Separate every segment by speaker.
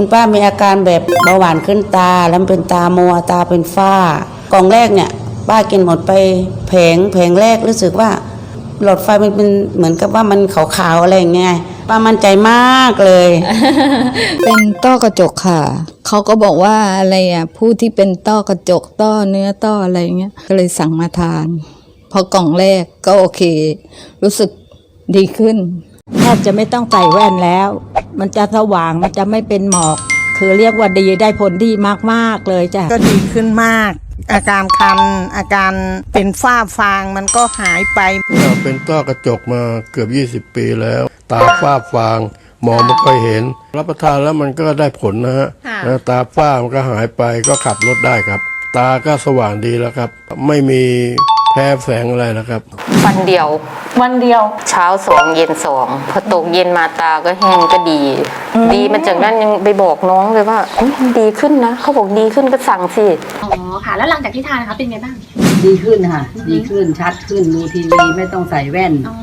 Speaker 1: คุณป้ามีอาการแบบเบาหวานขึ้นตา แล้วเป็นตามัวตาเป็นฝ้ากล่องแรกเนี่ย ป้ากินหมดไปแผงแผงแรกรู้สึกว่าหลอดไฟมันเป็นเหมือนกับว่ามันขาวๆอะไรอย่างเงี้ยป้ามั่นใจมากเลย
Speaker 2: เป็นต้อกระจกค่ะ เขาก็บอกว่าอะไรอะ ผู้ที่เป็นต้อกระจกต้อเนื้อต้ออะไรเงี้ย ก็เลยสั่งมาทาน พอกล่องแรกก็โอเค รู้สึกดีขึ้น
Speaker 3: แทบจะไม่ต้องใส่แว่นแล้ว มันจะสว่างมันจะไม่เป็นหมอก คือเรียกว่าดีได้ผลดีมากๆเลยจ้ะ
Speaker 4: ก็ดีขึ้นมาก อาการคัน อาการเป็นฝ้าฟางมันก็หายไป
Speaker 5: เราเป็นต้อกระจกมาเกือบ 20 ปีแล้ว ตาฝ้าฟางมองไม่ค่อยเห็น รับประทานแล้วมันก็ได้ผลนะฮะ
Speaker 4: ค่ะ
Speaker 5: แล้วตาฝ้ามันก็หายไปก็ขับรถได้ครับ ตาก็สว่างดีแล้วครับ ไม่มี แพ้แสงอะไรนะครับ
Speaker 6: วันเดียว
Speaker 1: วันเดียว
Speaker 6: เช้าสองเย็นสองพอตกเย็นมาตาก็แห้งก็ดี ดีมาจากนั้นยังไปบอกน้องเลยว่าเอ้ยดีขึ้นนะเขาบอกดีขึ้นก็สั่งสิ
Speaker 7: อ๋อค่ะ แล้วหลังจากที่ทานนะคะเป็นไงบ้าง
Speaker 8: ดีขึ้นค่ะ ดีขึ้นชัดขึ้นดูทีวีไม่ต้องใส่แว่น
Speaker 7: อ๋อ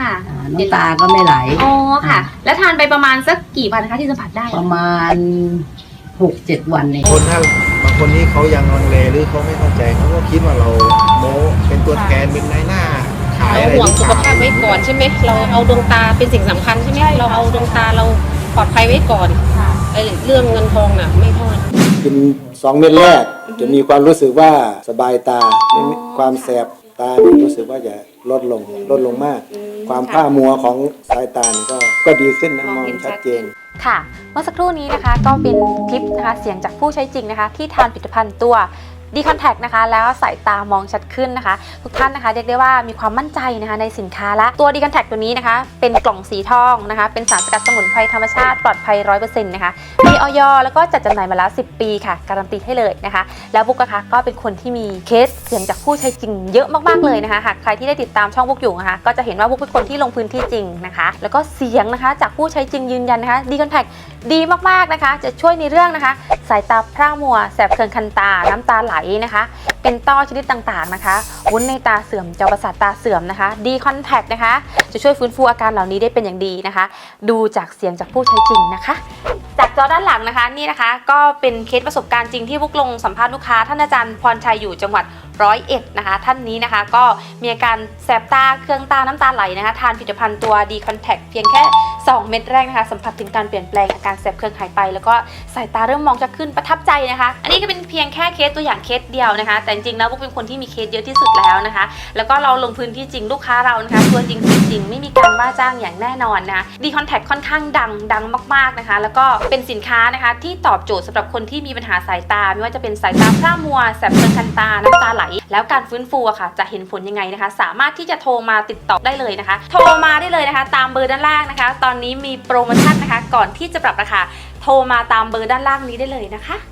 Speaker 7: ค่ะา
Speaker 8: น้ำตาก็ไม่ไหล
Speaker 7: อ๋อค่ะ แล้วทานไปประมาณสักกี่วันคะที่สัมผัสได้
Speaker 8: ประมาณหกเจ็ดวันเอง
Speaker 9: คนถ้าบาง คนที่เขายังลังเลหรือเขาไม่เข้าใจเขาก็คิดว่าเราโม้เป็นตัวแทนเป็นนายหน้าขาย
Speaker 10: เรา
Speaker 9: อะไร
Speaker 10: ห่วง
Speaker 9: หรือ
Speaker 10: สุ
Speaker 9: เป
Speaker 10: ข
Speaker 9: ล่า
Speaker 10: ภาพไว้ก่อนใช่ไหมเราเอาดวงตาเป็นสิ่งสำคัญใช่ไหมเราเอาดวงตาเราปลอดภัยไว้ก่อนไอ้เรื่องเงินทองน่ะไม่เท่าไหร่
Speaker 11: กินสองเม็ดแรกจะมีความรู้สึกว่าสบายตาไม่มีความแสบตานี่รู้สึกว่าจะลดลงลดลงมาก ความผ้ามัวของสายตานี่ก็ก็ดีขึ้นนะมองชัดเจน
Speaker 7: ค่ะ เมื่อสักครู่นี้นะคะก็เป็นคลิปนะคะเสียงจากผู้ใช้จริงนะคะ ที่ทานผลิตภัณฑ์ตัว ดีคอนแทคนะคะ แล้วสายตามองชัดขึ้นนะคะ ทุกท่านนะคะเรียกได้ว่ามีความมั่นใจนะคะในสินค้าและตัวดีคอนแทคตัวนี้นะคะ เป็นกล่องสีทองนะคะ เป็นสารสกัดสมุนไพรธรรมชาติปลอดภัยร้อยเปอร์เซ็นต์นะคะมีออยแล้วก็จัดจำหน่ายมาแล้ว 10 ปีค่ะ การันตีให้เลยนะคะ แล้วบุ๊กนะคะก็เป็นคนที่มีเคสเสียงจากผู้ใช้จริงเยอะมากๆเลยนะคะหากใครที่ได้ติดตามช่องบุ๊กอยู่นะคะก็จะเห็นว่าบุ๊กเป็นคนที่ลงพื้นที่จริงนะคะ แล้วก็เสียงนะคะจากผู้ใช้จริงยืนยันนะคะดีคอนแทค ดีมากๆนะคะ จะช่วยในเรื่องนะคะ สายตาพร่ามัว แสบเคืองคันตา น้ำตาไหลนะคะ เป็นต้อชนิดต่างๆนะคะ วุ้นในตาเสื่อมจอประสาทตาเสื่อมนะคะ ดีคอนแทคนะคะ จะช่วยฟื้นฟูอาการเหล่านี้ได้เป็นอย่างดีนะคะ ดูจากเสียงจากผู้ใช้จริงนะคะ จากจอด้านหลังนะคะนี่นะคะ ก็เป็นเคสประสบการณ์จริงที่พวกลงสัมภาษณ์ลูกค้าท่านอาจารย์พรชัยอยู่จังหวัดร้อยเอ็ดนะคะท่านนี้นะคะก็มีอาการแสบตาเครื่องตาน้ำตาไหลนะคะทานผลิตภัณฑ์ตัวดีคอนแทคเพียงแค่ 2 เม็ดแรกนะคะสัมผัสถึงการเปลี่ยนแปลงอาการแสบเครื่องหายไป แล้วก็สายตาเริ่มมองจะขึ้นประทับใจนะคะ อันนี้ก็เป็นเพียงแค่เคสตัวอย่างเคสเดียวนะคะแต่จริงๆแล้วพวกเป็นคนที่มีเคสเยอะที่สุดแล้วนะคะ แล้วก็เราลงพื้นที่จริงลูกค้าเรานะคะตัวจริงเสียงจริงไม่มีการว่าจ้างอย่างแน่นอนนะดีคอนแทคค่อนข้างดังดังมากๆนะคะ แล้วก็เป็นสินค้านะคะที่ตอบโจทย์สำหรับคนที่มีปัญหาสายตา ไม่ว่าจะเป็นสายตาพร่ามัวแสบเคืองคันตาน้ำตาไหล แล้วการฟื้นฟูอะค่ะ จะเห็นผลยังไงนะคะ สามารถที่จะโทรมาติดต่อได้เลยนะคะ โทรมาได้เลยนะคะ ตามเบอร์ด้านล่างนะคะ ตอนนี้มีโปรโมชั่นนะคะ ก่อนที่จะปรับราคาโทรมาตามเบอร์ด้านล่างนี้ได้เลยนะคะ